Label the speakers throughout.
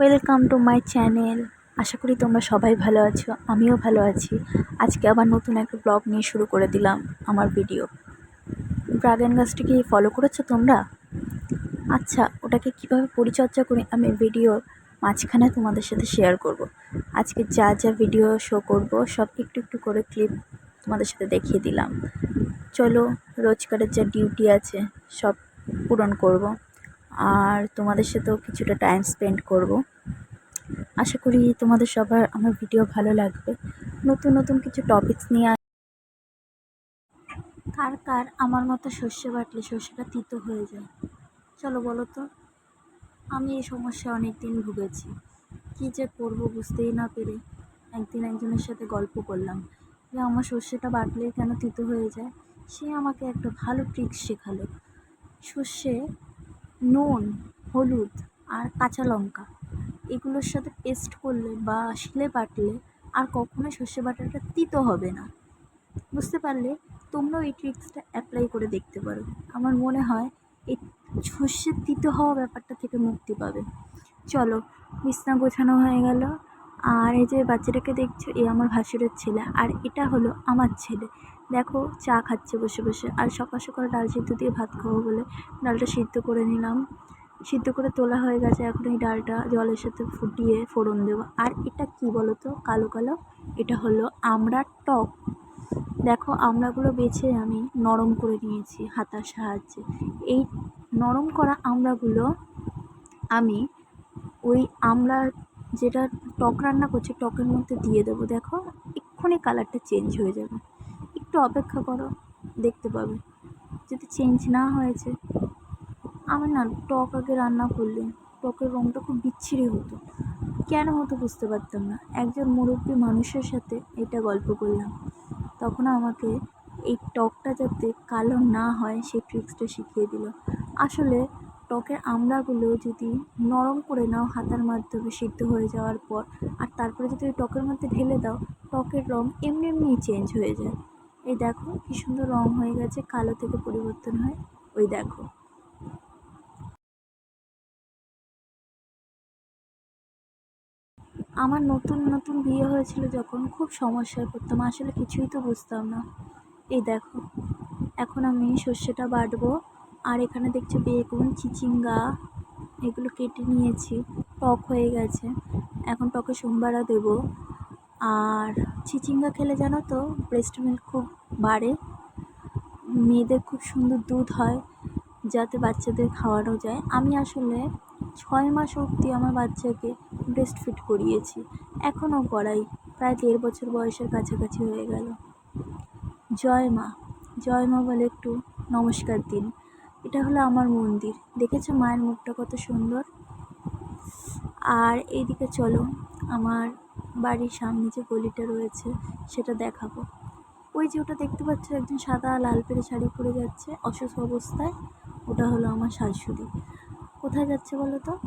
Speaker 1: Welcome to my channel. আশা করি তোমরা সবাই ভালো আছো, আমিও ভালো আছি। আজকে আবার নতুন একটা ব্লগ নিয়ে শুরু করে দিলাম আমার ভিডিও। ড্রাগন গাছটি কি ফলো করেছ তোমরা? আচ্ছা ওটাকে কীভাবে পরিচর্যা করি আমি ভিডিওর মাঝখানে তোমাদের সাথে শেয়ার করব। আজকে যা যা ভিডিও শো করব, সব একটু একটু করে ক্লিপ তোমাদের সাথে দেখিয়ে দিলাম। চলো, রোজকারের যা ডিউটি আছে, সব পূরণ করব। আর তোমাদের সাথেও কিছুটা টাইম স্পেন্ড করব। আশা করি তোমাদের সবার আমার ভিডিও ভালো লাগবে। নতুন নতুন কিছু টপিকস নিয়ে কার কার আমার মতো সর্ষে বাটলে সর্ষেটা তিতো হয়ে যায়? চলো বলো তো, আমি এই সমস্যায় অনেক দিন ভুগেছি। কী যে করব বুঝতেই না পেরে একদিন একজনের সাথে গল্প করলাম। যে আমার সর্ষেটা বাটলে কেন তিতো হয়ে যায়? সে আমাকে একটা ভালো ট্রিক্স শেখালো। সর্ষে নুন, হলুদ আর কাঁচা লঙ্কা। এগুলোর সাথে পেস্ট করলে বা শিলে বাটলে আর কখনোই সর্ষে বাটাটা তিতো হবে না। বুঝতে পারলে? তোমরাও এই ট্রিক্সটা অ্যাপ্লাই করে দেখতে পারো। আমার মনে হয় এই সর্ষের তিতো হওয়া ব্যাপারটা থেকে মুক্তি পাবে। চলো, বিছনা গোছানো হয়ে গেল। আর এই যে বাচ্চাটাকে দেখছ, এ আমার ভাসুরের ছেলে। আর এটা হলো আমার ছেলে। দেখো, চা খাচ্ছে বসে বসে। আর সকাল সকাল ডাল সিদ্ধ দিয়ে ভাত খাব বলে ডালটা সিদ্ধ করে নিলাম। সিদ্ধ করে তোলা হয়ে গেছে এখন এই ডালটা জলের সাথে ফুটিয়ে ফোড়ন দেবো। আর এটা কি বলো তো কালো কালো? এটা হলো আমড়ার টক। দেখো, আমড়াগুলো বেছে আমি নরম করে নিয়েছি হাতার সাহায্যে। এই নরম করা আমড়াগুলো আমি ওই আমড়া যেটা টক রান্না করছি, টকের মধ্যে দিয়ে দেবো। দেখো, এক্ষুনি কালারটা চেঞ্জ হয়ে যাবে। একটু অপেক্ষা করো, দেখতে পাবে। যদি চেঞ্জ না হয়েছে। আমার না টক আগে রান্না করলে, টকের রঙটা খুব বিচ্ছিরি হতো। কেন হতো বুঝতে পারতাম না। একজন মুরব্বী মানুষের সাথে এটা গল্প করলাম। তখন আমাকে এই টকটা যাতে কালো না হয়, সেই ট্রিক্সটা শিখিয়ে দিল। আসলে টকের আমড়াগুলো যদি নরম করে নাও হাতার মাধ্যমে সিদ্ধ হয়ে যাওয়ার পর, আর তারপরে যদি ওই টকের মধ্যে ঢেলে দাও, টকের রঙ এমনি এমনিই চেঞ্জ হয়ে যায়। এই দেখো কি সুন্দর রং হয়ে গেছে, কালো থেকে পরিবর্তন হয়। ওই দেখো। আমার নতুন নতুন বিয়ে হয়েছিল যখন খুব সমস্যায় পড়তাম, আসলে কিছুই তো বুঝতাম না। এই দেখো, এখন আমি সর্ষেটা বাটবো, আর এখানে দেখছি বেগুন, চিচিঙ্গা, এগুলো কেটে নিয়েছি। টক হয়ে গেছে। এখন টকে সোমবারা দেবো। আর চিচিঙ্গা খেলে জানো তো ব্রেস্ট মিল্ক খুব বাড়ে। মেয়েদের খুব সুন্দর দুধ হয় যাতে বাচ্চাদের খাওয়ানো যায়। আমি আসলে ছয় মাস অবধি আমার বাচ্চাকে ব্রেস্ট ফিট করিয়েছি। এখনও করাই, প্রায় দেড় বছর বয়সের কাছাকাছি হয়ে গেল। জয় মা জয় মা বলে একটু নমস্কার দিন। এটা হলো আমার মন্দির। দেখেছ মায়ের মুখটা কত সুন্দর? আর এইদিকে চলো, আমার বাড়ির সামনে যে গলিটা রয়েছে, সেটা দেখাবো। ওই যে ওটা দেখতে পাচ্ছ, একজন সাদা লাল পেরে শাড়ি পরে যাচ্ছে, অসুস্থ অবস্থায়। ওটা হলো আমার শাশুড়ি। কোথায় যাচ্ছে বলো তো?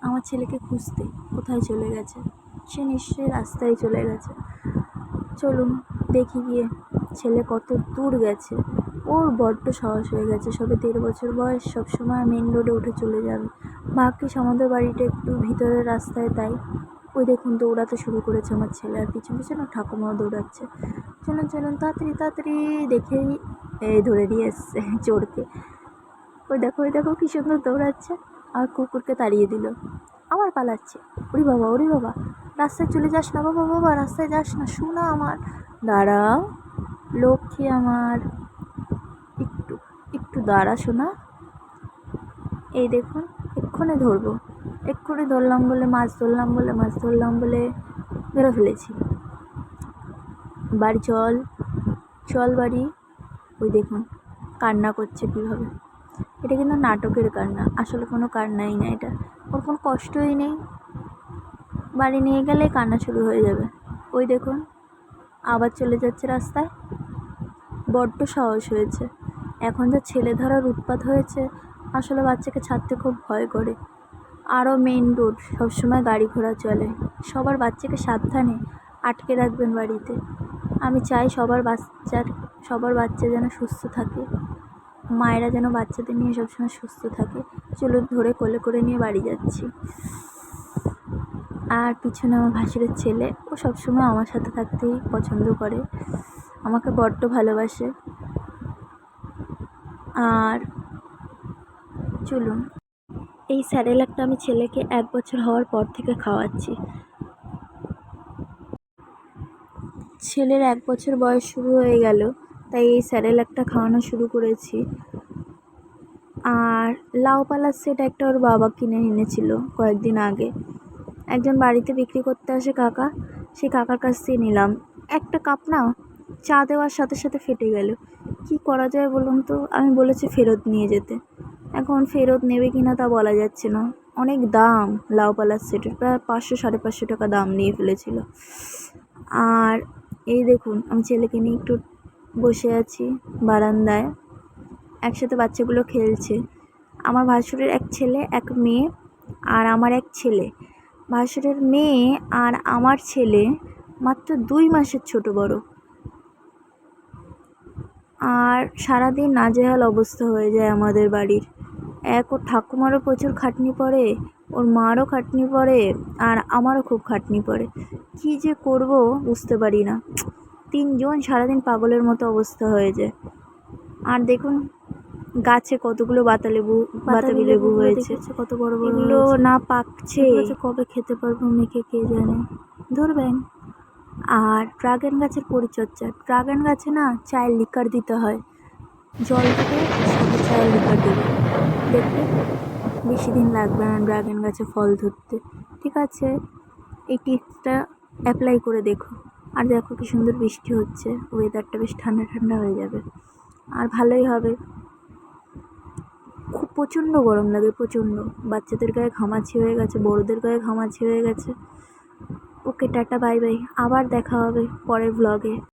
Speaker 1: আমার ছেলেকে খুঁজতে। কোথায় চলে গেছে? সে নিশ্চয়ই রাস্তায় চলে গেছে। চলুন, দেখি গিয়ে ছেলে কত দূর গেছে। ওর বড্ড সাহস হয়ে গেছে। সবে দেড় বছর বয়স, সবসময় মেন রোডে উঠে চলে যাবে। ভাগ্যিস আমাদের বাড়িটা একটু ভিতরের রাস্তায়, তাই ওই দেখুন দৌড়াতে শুরু করেছে আমার ছেলে, আর পিছন পিছন ঠাকুমাও দৌড়াচ্ছে। চলুন চলুন, তাড়াতাড়ি তাড়াতাড়ি দেখেই ধরে নিয়ে এসছে চোরকে। ওই দেখো ওই দেখো কী সুন্দর দৌড়াচ্ছে। আর কুকুরকে তাড়িয়ে দিল। আবার পালাচ্ছে। ওরে বাবা ওরে বাবা, রাস্তায় চলে যাস না বাবা বাবা, রাস্তায় যাস না, শোনা আমার। দাঁড়াও, লক্ষ্মী আমার। একটু একটু দাঁড়া শোনা। এই দেখুন এক্ষণে ধরবো। এক্ষুনি ধরলাম বলে, মাছ ধরলাম বলে, মাছ ধরলাম বলে ধরে ফেলেছি। বাড়ি চল চল বাড়ি। ওই দেখুন, কান্না করছে কীভাবে। এটা কিন্তু নাটকের কান্না, আসলে কোনো কান্নাই না এটা। ওর কোনো কষ্টই নেই। বাড়ি নিয়ে গেলে কান্না শুরু হয়ে যাবে। ওই দেখুন, আবার চলে যাচ্ছে রাস্তায়। বড্ড সাহস হয়েছে। এখন যা ছেলে ধরার উৎপাত হয়েছে, আসলে বাচ্চাকে ছাড়তে খুব ভয় করে। আরও মেন রোড, সবসময় গাড়ি ঘোড়া চলে। সবার বাচ্চাকে সাবধানে আটকে রাখবেন বাড়িতে। আমি চাই সবার বাচ্চার, সবার বাচ্চা যেন সুস্থ থাকে। মায়েরা যেন বাচ্চাদের নিয়ে সবসময় সুস্থ থাকে। চলুন ধরে কোলে করে নিয়ে বাড়ি যাচ্ছি। আর পিছনে আমার ভাসুরের ছেলে, ও সবসময় আমার সাথে থাকতেই পছন্দ করে। আমাকে বড্ড ভালোবাসে। আর চলুন এই স্যারেলাকটা আমি ছেলেকে এক বছর হওয়ার পর থেকে খাওয়াচ্ছি। ছেলের এক বছর বয়স শুরু হয়ে গেল, তাই এই স্যারেলাকটা খাওয়ানো শুরু করেছি। আর লাউ পালার সেট একটা ওর বাবা কিনে এনেছিল কয়েকদিন আগে। একজন বাড়িতে বিক্রি করতে আসে কাকা সেই কাকার কাছ থেকে নিলাম। একটা কাপ না, চা দেওয়ার সাথে সাথে ফেটে গেল। কি করা যায় বলুন তো? আমি বলেছি ফেরত নিয়ে যেতে। এখন ফেরত নেবে কি না তা বলা যাচ্ছে না। অনেক দাম। লাউ পালার সেটের প্রায় পাঁচশো, সাড়ে পাঁচশো টাকা দাম নিয়ে ফেলেছিল। আর এই দেখুন, আমি ছেলেকে নিয়ে একটু বসে আছি বারান্দায়। একসাথে বাচ্চাগুলো খেলছে। আমার ভাসুরের এক ছেলে, এক মেয়ে আর আমার এক ছেলে। ভাসুরের মেয়ে আর আমার ছেলে মাত্র দুই মাসের ছোট বড়। আর সারাদিন নাজেহাল অবস্থা হয়ে যায় আমাদের বাড়ির। এক ওর ঠাকুমারও প্রচুর খাটনি পড়ে ওর মারও খাটনি পড়ে আর আমারও খুব খাটনি পড়ে। কী যে করব বুঝতে পারি না। তিনজন সারাদিন পাগলের মতো অবস্থা হয়ে যায়। আর দেখুন গাছে কতগুলো বাতালেবু বাতাবি লেবু হয়েছে। কত বড় বড় এগুলো না পাকছে। কবে খেতে পারব মেখে কে জানে? ধরবেন। আর ড্রাগন গাছের পরিচর্যা। ড্রাগন গাছে না চায়ের লিকার দিতে হয়। জল সাথে চায়ের লিকার দেবে দেখবে বেশি দিন লাগবে না ড্রাগন গাছে ফল ধরতে। ঠিক আছে, এই টিপসটা অ্যাপ্লাই করে দেখো। আর দেখো কি সুন্দর বৃষ্টি হচ্ছে ওয়েদারটা বেশ ঠান্ডা ঠান্ডা হয়ে যাবে। আর ভালোই হবে। খুব প্রচণ্ড গরম লাগে, প্রচণ্ড। বাচ্চাদের গায়ে ঘামাচি হয়ে গেছে, বড়োদের গায়ে ঘামাচি হয়ে গেছে। ওকে, টাটা বাই বাই আবার দেখা হবে পরের ব্লগে